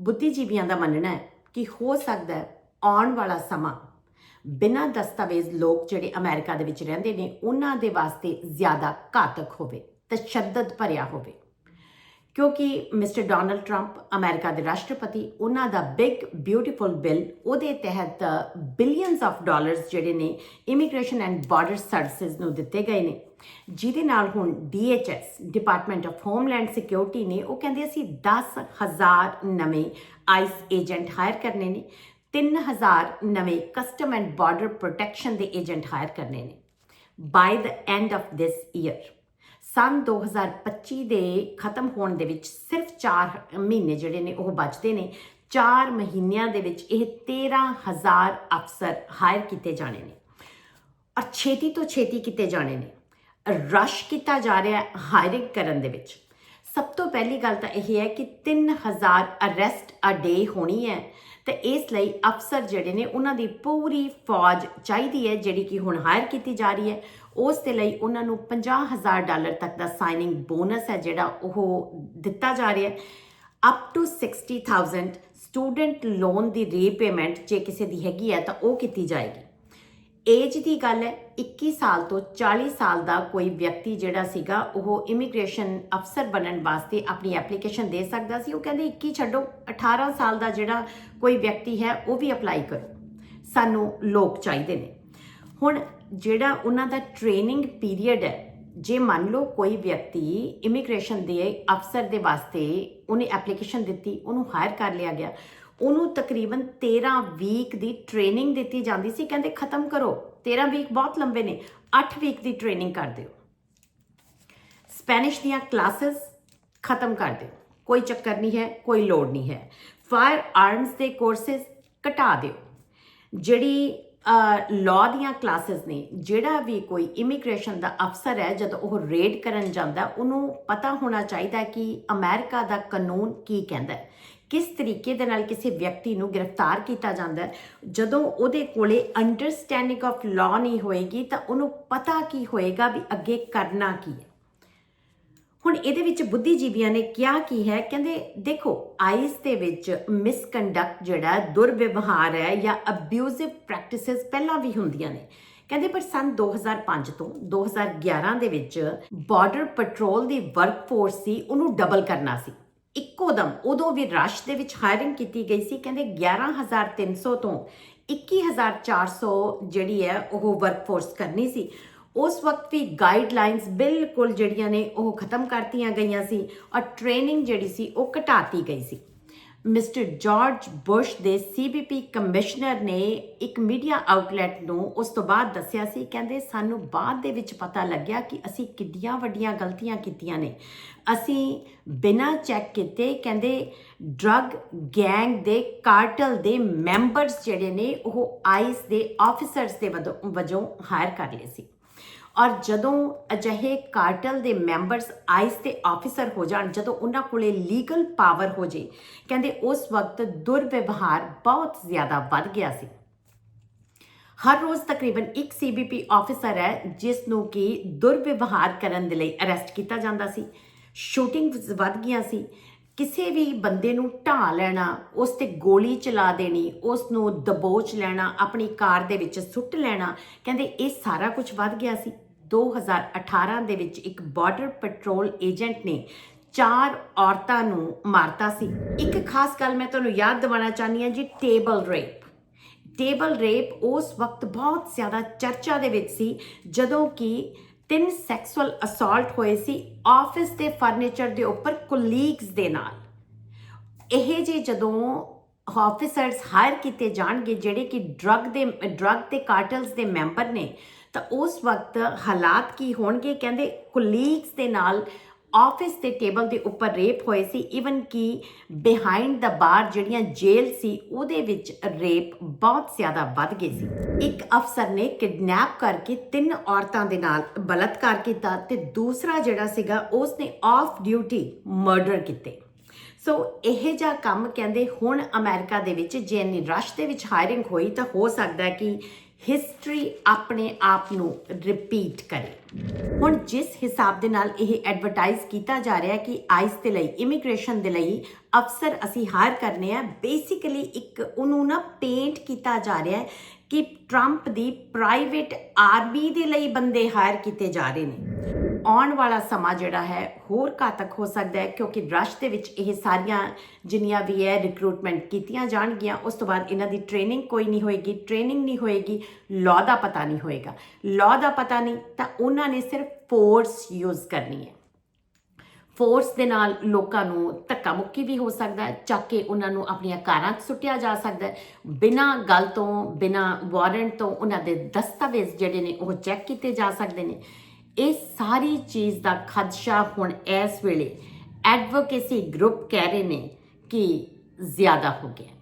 ਬੁੱਧੀਜੀਵੀਆਂ ਦਾ ਮੰਨਣਾ ਹੈ ਕਿ ਹੋ ਸਕਦਾ ਹੈ ਆਉਣ ਵਾਲਾ ਸਮਾਂ ਬਿਨਾਂ ਦਸਤਾਵੇਜ਼ ਲੋਕ ਜਿਹੜੇ ਅਮਰੀਕਾ ਦੇ ਵਿੱਚ ਰਹਿੰਦੇ ਨੇ, ਉਹਨਾਂ ਦੇ ਵਾਸਤੇ ਜ਼ਿਆਦਾ ਘਾਤਕ ਹੋਵੇ, ਤਸ਼ੱਦਦ ਭਰਿਆ ਹੋਵੇ। ਕਿਉਂਕਿ ਮਿਸਟਰ ਡੋਨਲਡ ਟਰੰਪ, ਅਮਰੀਕਾ ਦੇ ਰਾਸ਼ਟਰਪਤੀ, ਉਹਨਾਂ ਦਾ ਬਿਗ ਬਿਊਟੀਫੁਲ ਬਿੱਲ ਉਹਦੇ ਤਹਿਤ ਬਿਲੀਅਨਸ ਆਫ ਡਾਲਰਸ ਜਿਹੜੇ ਨੇ ਇਮੀਗ੍ਰੇਸ਼ਨ ਐਂਡ ਬਾਰਡਰ ਸਰਵਿਸਿਜ਼ ਨੂੰ ਦਿੱਤੇ ਗਏ ਨੇ। ਜਿਹਦੇ ਨਾਲ ਹੁਣ DHS department of homeland security ਨੇ, ਉਹ ਕਹਿੰਦੇ ਅਸੀਂ 10000 ਨਵੇਂ ਆਈਸ ਏਜੰਟ ਹਾਇਰ ਕਰਨੇ ਨੇ 3000 ਨਵੇਂ ਕਸਟਮ ਐਂਡ ਬਾਰਡਰ ਪ੍ਰੋਟੈਕਸ਼ਨ ਦੇ ਏਜੰਟ ਹਾਇਰ ਕਰਨੇ ਨੇ। By the end of this year ਸਨ 2025 ਦੇ ਖਤਮ ਹੋਣ ਦੇ ਵਿੱਚ ਸਿਰਫ 4 ਮਹੀਨੇ ਜਿਹੜੇ ਨੇ ਉਹ ਬਚਦੇ ਨੇ। 4 ਮਹੀਨਿਆਂ ਦੇ ਵਿੱਚ ਇਹ 13000 ਅਫਸਰ ਹਾਇਰ ਕੀਤੇ ਜਾਣੇ ਨੇ। ਔਰ ਛੇਤੀ ਤੋਂ ਛੇਤੀ ਕੀਤੇ ਜਾਣੇ ਨੇ। ਰਸ਼ ਕੀਤਾ ਜਾ ਰਿਹਾ ਹੈ ਹਾਇਰਿੰਗ ਕਰਨ ਦੇ ਵਿੱਚ। ਸਭ ਤੋਂ ਪਹਿਲੀ ਗੱਲ ਤਾਂ ਇਹ ਹੈ ਕਿ 3000 ਅਰੈਸਟ ਅ ਡੇ ਹੋਣੀ ਹੈ। ਤੇ ਇਸ ਲਈ ਅਫਸਰ ਜਿਹੜੇ ਨੇ ਉਹਨਾਂ ਦੀ ਪੂਰੀ ਫੌਜ ਚਾਹੀਦੀ ਹੈ, ਜਿਹੜੀ ਕਿ ਹੁਣ ਹਾਇਰ ਕੀਤੀ ਜਾ ਰਹੀ ਹੈ। ਉਸ ਦੇ ਲਈ ਉਹਨਾਂ ਨੂੰ 50000 ਡਾਲਰ ਤੱਕ ਦਾ ਸਾਈਨਿੰਗ ਬੋਨਸ ਹੈ, ਜਿਹੜਾ ਉਹ ਦਿੱਤਾ ਜਾ ਰਿਹਾ ਹੈ। ਅਪ ਟੂ 60000 ਸਟੂਡੈਂਟ ਲੋਨ ਦੀ ਰੀਪੇਮੈਂਟ ਜੇ ਕਿਸੇ ਦੀ ਹੈਗੀ ਹੈ, ਤਾਂ ਉਹ ਕੀਤੀ ਜਾਏਗੀ। ਏਜ ਦੀ ਗੱਲ ਹੈ 21 ਸਾਲ ਤੋਂ 40 ਸਾਲ ਦਾ ਕੋਈ ਵਿਅਕਤੀ ਜਿਹੜਾ ਸੀਗਾ, ਉਹ ਇਮੀਗ੍ਰੇਸ਼ਨ ਅਫਸਰ ਬਣਨ ਵਾਸਤੇ ਆਪਣੀ ਐਪਲੀਕੇਸ਼ਨ ਦੇ ਸਕਦਾ ਸੀ। ਉਹ ਕਹਿੰਦੇ 21 ਛੱਡੋ 18 ਸਾਲ ਦਾ ਜਿਹੜਾ ਕੋਈ ਵਿਅਕਤੀ ਹੈ, ਉਹ ਵੀ ਅਪਲਾਈ ਕਰੋ। ਸਾਨੂੰ ਲੋਕ ਚਾਹੀਦੇ ਨੇ। ਹੁਣ ਜਿਹੜਾ ਉਹਨਾਂ ਦਾ ਟ੍ਰੇਨਿੰਗ ਪੀਰੀਅਡ ਹੈ, ਜੇ ਮੰਨ ਲਓ ਕੋਈ ਵਿਅਕਤੀ ਇਮੀਗ੍ਰੇਸ਼ਨ ਦੇ ਅਫਸਰ ਦੇ ਵਾਸਤੇ ਉਹਨੇ ਐਪਲੀਕੇਸ਼ਨ ਦਿੱਤੀ, ਉਹਨੂੰ ਹਾਇਰ ਕਰ ਲਿਆ ਗਿਆ ਉਹਨੂੰ ਤਕਰੀਬਨ 13 ਵੀਕ ਦੀ ਟ੍ਰੇਨਿੰਗ ਦਿੱਤੀ ਜਾਂਦੀ ਸੀ। ਕਹਿੰਦੇ ਖਤਮ ਕਰੋ। 13 ਵੀਕ ਬਹੁਤ ਲੰਬੇ ਨੇ। 8 ਵੀਕ ਦੀ ਟ੍ਰੇਨਿੰਗ ਕਰ ਦਿਓ। ਸਪੈਨਿਸ਼ ਦੀਆਂ ਕਲਾਸਿਸ ਖਤਮ ਕਰ ਦਿਓ। ਕੋਈ ਚੱਕਰ ਨਹੀਂ ਹੈ, ਕੋਈ ਲੋੜ ਨਹੀਂ ਹੈ। ਫਾਇਰ ਆਰਮਸ ਦੇ ਕੋਰਸਸ ਘਟਾ ਦਿਓ। ਜਿਹੜੀ ਲਾਅ ਦੀਆਂ ਕਲਾਸਿਸ ਨੇ, ਜਿਹੜਾ ਵੀ ਕੋਈ ਇਮੀਗ੍ਰੇਸ਼ਨ ਦਾ ਅਫਸਰ ਹੈ, ਜਦੋਂ ਉਹ ਰੇਡ ਕਰਨ ਜਾਂਦਾ, ਉਹਨੂੰ ਪਤਾ ਹੋਣਾ ਚਾਹੀਦਾ ਕਿ ਅਮਰੀਕਾ ਦਾ ਕਾਨੂੰਨ ਕੀ ਕਹਿੰਦਾ ਹੈ। ਕਿਸ ਤਰੀਕੇ ਦੇ ਨਾਲ ਕਿਸੇ ਵਿਅਕਤੀ ਨੂੰ ਗ੍ਰਿਫਤਾਰ ਕੀਤਾ ਜਾਂਦਾ ਜਦੋਂ ਉਹਦੇ ਕੋਲੇ ਅੰਡਰਸਟੈਂਡਿੰਗ ਆਫ ਲਾਅ ਨਹੀਂ ਹੋਏਗੀ, ਤਾਂ ਉਹਨੂੰ ਪਤਾ ਕੀ ਹੋਏਗਾ ਵੀ ਅੱਗੇ ਕਰਨਾ ਕੀ ਹੈ? ਹੁਣ ਇਹਦੇ ਵਿੱਚ ਬੁੱਧੀਜੀਵੀਆਂ ਨੇ ਕਿਹਾ ਕੀ ਹੈ? ਕਹਿੰਦੇ, ਦੇਖੋ ਆਈਸ ਦੇ ਵਿੱਚ ਮਿਸਕੰਡਕਟ ਜਿਹੜਾ ਦੁਰਵਿਵਹਾਰ ਹੈ ਜਾਂ ਅਬਿਊਜ਼ਿਵ ਪ੍ਰੈਕਟਿਸਿਸ ਪਹਿਲਾਂ ਵੀ ਹੁੰਦੀਆਂ ਨੇ। ਕਹਿੰਦੇ, ਪਰ ਸਨ 2005 ਤੋਂ 2011 ਦੇ ਵਿੱਚ ਬਾਰਡਰ ਪੈਟਰੋਲ ਦੀ ਵਰਕਫੋਰਸ ਸੀ, ਉਹਨੂੰ ਡਬਲ ਕਰਨਾ ਸੀ। ਇੱਕੋ ਦਮ, ਉਦੋਂ ਵੀ ਰਸ਼ ਦੇ ਵਿੱਚ ਹਾਇਰਿੰਗ ਕੀਤੀ ਗਈ ਸੀ, ਕਹਿੰਦੇ 11300 ਤੋਂ 21400 ਜਿਹੜੀ ਹੈ ਉਹ ਵਰਕਫੋਰਸ ਕਰਨੀ ਸੀ। ਉਸ ਵਕਤ ਵੀ ਗਾਈਡਲਾਈਨਸ ਬਿਲਕੁਲ ਜਿਹੜੀਆਂ ਨੇ ਉਹ ਖਤਮ ਕਰਤੀਆਂ ਗਈਆਂ ਸੀ ਔਰ ਟ੍ਰੇਨਿੰਗ ਜਿਹੜੀ ਸੀ ਉਹ ਘਟਾਤੀ ਗਈ ਸੀ। ਮਿਸਟਰ ਜਾਰਜ ਬੁਸ਼ ਦੇ ਸੀਬੀਪੀ ਕਮਿਸ਼ਨਰ ਨੇ ਇੱਕ ਮੀਡੀਆ ਆਊਟਲੈਟ ਨੂੰ ਉਸ ਤੋਂ ਬਾਅਦ ਦੱਸਿਆ ਸੀ। ਕਹਿੰਦੇ, ਸਾਨੂੰ ਬਾਅਦ ਦੇ ਵਿੱਚ ਪਤਾ ਲੱਗਿਆ ਕਿ ਅਸੀਂ ਕਿੱਡੀਆਂ ਵੱਡੀਆਂ ਗਲਤੀਆਂ ਕੀਤੀਆਂ ਨੇ। ਅਸੀਂ ਬਿਨਾਂ ਚੈੱਕ ਕੀਤੇ, ਕਹਿੰਦੇ, ਡਰੱਗ ਗੈਂਗ ਦੇ ਕਾਰਟਲ ਦੇ ਮੈਂਬਰਸ ਜਿਹੜੇ ਨੇ, ਉਹ ਆਈਸ ਦੇ ਆਫੀਸਰਸ ਦੇ ਵਜੋਂ- ਵਜੋਂ ਹਾਇਰ ਕਰ ਲਏ ਸੀ। ਔਰ ਜਦੋਂ ਅਜਿਹੇ ਕਾਰਟਲ ਦੇ ਮੈਂਬਰਸ ਆਈਸ ਦੇ ਆਫੀਸਰ ਹੋ ਜਾਣ, ਜਦੋਂ ਉਹਨਾਂ ਕੋਲੇ ਲੀਗਲ ਪਾਵਰ ਹੋ ਜੇ, ਕਹਿੰਦੇ ਉਸ ਵਕਤ ਦੁਰਵਿਵਹਾਰ ਬਹੁਤ ਜ਼ਿਆਦਾ ਵੱਧ ਗਿਆ ਸੀ। ਹਰ ਰੋਜ਼ ਤਕਰੀਬਨ ਇੱਕ ਸੀਬੀਪੀ ਆਫੀਸਰ ਹੈ, ਜਿਸ ਨੂੰ ਕਿ ਦੁਰਵਿਵਹਾਰ ਕਰਨ ਦੇ ਲਈ ਅਰੈਸਟ ਕੀਤਾ ਜਾਂਦਾ ਸੀ। ਸ਼ੂਟਿੰਗਸ ਵੱਧ ਗਈਆਂ ਸੀ। ਕਿਸੇ ਵੀ ਬੰਦੇ ਨੂੰ ਢਾ ਲੈਣਾ, ਉਸ ਤੇ ਗੋਲੀ ਚਲਾ ਦੇਣੀ, ਉਸ ਨੂੰ ਦਬੋਚ ਲੈਣਾ, ਆਪਣੀ ਕਾਰ ਦੇ ਵਿੱਚ ਸੁੱਟ ਲੈਣਾ, ਕਹਿੰਦੇ ਇਹ ਸਾਰਾ ਕੁਝ ਵੱਧ ਗਿਆ ਸੀ। 2018 ਦੇ ਵਿੱਚ ਇੱਕ ਬਾਰਡਰ ਪੈਟਰੋਲ ਏਜੰਟ ਨੇ ਚਾਰ ਔਰਤਾਂ ਨੂੰ ਮਾਰਤਾ ਸੀ। ਇੱਕ ਖਾਸ ਗੱਲ ਮੈਂ ਤੁਹਾਨੂੰ ਯਾਦ ਦਿਵਾਉਣਾ ਚਾਹਨੀ ਹਾਂ ਜੀ ਟੇਬਲ ਰੇਪ ਟੇਬਲ ਰੇਪ ਉਸ ਵਕਤ ਬਹੁਤ ਜ਼ਿਆਦਾ ਚਰਚਾ ਦੇ ਵਿੱਚ ਸੀ, ਜਦੋਂ ਕਿ ਤਿੰਨ ਸੈਕਸੁਅਲ ਅਸਾਲਟ ਹੋਏ ਸੀ ਆਫਿਸ ਦੇ ਫਰਨੀਚਰ ਦੇ ਉੱਪਰ ਕੁਲੀਗਸ ਦੇ ਨਾਲ। ਇਹ ਜੇ ਜਦੋਂ ਆਫੀਸਰਸ ਹਾਇਰ ਕੀਤੇ ਜਾਣਗੇ, ਜਿਹੜੇ ਕਿ ਡਰੱਗ ਦੇ ਡਰੱਗ ਤੇ ਕਾਰਟਲਸ ਦੇ ਮੈਂਬਰ ਨੇ। ਤਾਂ ਉਸ ਵਕਤ ਹਾਲਾਤ ਕੀ ਹੋਣਗੇ? ਕਹਿੰਦੇ ਕੁਲੀਗਸ ਦੇ ਨਾਲ ਆਫਿਸ ਦੇ ਟੇਬਲ ਦੇ ਉੱਪਰ ਰੇਪ ਹੋਏ ਸੀ। ਇਵਨ ਕਿ ਬਿਹਾਈਂਡ ਦਾ ਬਾਰ ਜਿਹੜੀਆਂ ਜੇਲ੍ਹ ਸੀ, ਉਹਦੇ ਵਿੱਚ ਰੇਪ ਬਹੁਤ ਜ਼ਿਆਦਾ ਵੱਧ ਗਏ ਸੀ। ਇੱਕ ਅਫਸਰ ਨੇ ਕਿਡਨੈਪ ਕਰਕੇ ਤਿੰਨ ਔਰਤਾਂ ਦੇ ਨਾਲ ਬਲਾਤਕਾਰ ਕੀਤਾ ਤੇ ਦੂਸਰਾ ਜਿਹੜਾ ਸੀਗਾ ਉਸ ਨੇ ਆਫ ਡਿਊਟੀ ਮਰਡਰ ਕੀਤੇ। ਸੋ ਇਹ ਜਿਹਾ ਕੰਮ ਕਹਿੰਦੇ ਹੁਣ ਅਮਰੀਕਾ ਦੇ ਵਿੱਚ, ਜੇ ਇੰਨੀ ਰਸ਼ ਦੇ ਵਿੱਚ ਹਾਇਰਿੰਗ ਹੋਈ ਤਾਂ ਹੋ ਸਕਦਾ ਹੈ ਕਿ ਹਿਸਟਰੀ ਆਪਣੇ ਆਪ ਨੂੰ ਰਿਪੀਟ ਕਰੇ। ਹੁਣ ਜਿਸ ਹਿਸਾਬ ਦੇ ਨਾਲ ਇਹ ਐਡਵਰਟਾਈਜ਼ ਕੀਤਾ ਜਾ ਰਿਹਾ ਹੈ ਕਿ ਆਈਸ ਦੇ ਲਈ ਇਮੀਗ੍ਰੇਸ਼ਨ ਦੇ ਲਈ ਅਫਸਰ ਅਸੀਂ ਹਾਇਰ ਕਰਨੇ ਆ ਬੇਸਿਕਲੀ ਇੱਕ ਉਹਨੂੰ ਨਾ ਪੇਂਟ ਕੀਤਾ ਜਾ ਰਿਹਾ ਹੈ ਕਿ ਟਰੰਪ ਦੀ ਪ੍ਰਾਈਵੇਟ ਆਰਮੀ ਦੇ ਲਈ ਬੰਦੇ ਹਾਇਰ ਕੀਤੇ ਜਾ ਰਹੇ ਨੇ। ਆਉਣ ਵਾਲਾ ਸਮਾਂ ਜਿਹੜਾ ਹੈ ਹੋਰ ਘਾਤਕ ਹੋ ਸਕਦਾ ਹੈ, ਕਿਉਂਕਿ ਰਸ਼ ਦੇ ਵਿੱਚ ਇਹ ਸਾਰੀਆਂ ਜਿੰਨੀਆਂ ਵੀ ਹੈ ਰਿਕਰੂਟਮੈਂਟ ਕੀਤੀਆਂ ਜਾਣਗੀਆਂ, ਉਸ ਤੋਂ ਬਾਅਦ ਇਹਨਾਂ ਦੀ ਟ੍ਰੇਨਿੰਗ ਕੋਈ ਨਹੀਂ ਹੋਏਗੀ ਟ੍ਰੇਨਿੰਗ ਨਹੀਂ ਹੋਏਗੀ ਲਾਅ ਦਾ ਪਤਾ ਨਹੀਂ ਹੋਏਗਾ। ਲਾਅ ਦਾ ਪਤਾ ਨਹੀਂ, ਤਾਂ ਉਹਨਾਂ ਨੇ ਸਿਰਫ ਫੋਰਸ ਯੂਜ਼ ਕਰਨੀ ਹੈ। ਫੋਰਸ ਦੇ ਨਾਲ ਲੋਕਾਂ ਨੂੰ ਧੱਕਾ ਮੁੱਕੀ ਵੀ ਹੋ ਸਕਦਾ ਹੈ, ਚੱਕ ਕੇ ਉਹਨਾਂ ਨੂੰ ਆਪਣੀਆਂ ਕਾਰਾਂ 'ਚ ਸੁੱਟਿਆ ਜਾ ਸਕਦਾ ਹੈ। ਬਿਨਾਂ ਗੱਲ ਤੋਂ, ਬਿਨਾਂ ਵਾਰੰਟ ਤੋਂ ਉਹਨਾਂ ਦੇ ਦਸਤਾਵੇਜ਼ ਜਿਹੜੇ ਨੇ ਉਹ ਚੈੱਕ ਕੀਤੇ ਜਾ ਸਕਦੇ ਨੇ। ਇਹ ਸਾਰੀ ਚੀਜ਼ ਦਾ ਖਦਸ਼ਾ ਹੁਣ ਇਸ ਵੇਲੇ ਐਡਵੋਕੇਸੀ ਗਰੁੱਪ ਕਹਿ ਰਹੇ ਨੇ ਕਿ ਜ਼ਿਆਦਾ ਹੋ ਗਿਆ।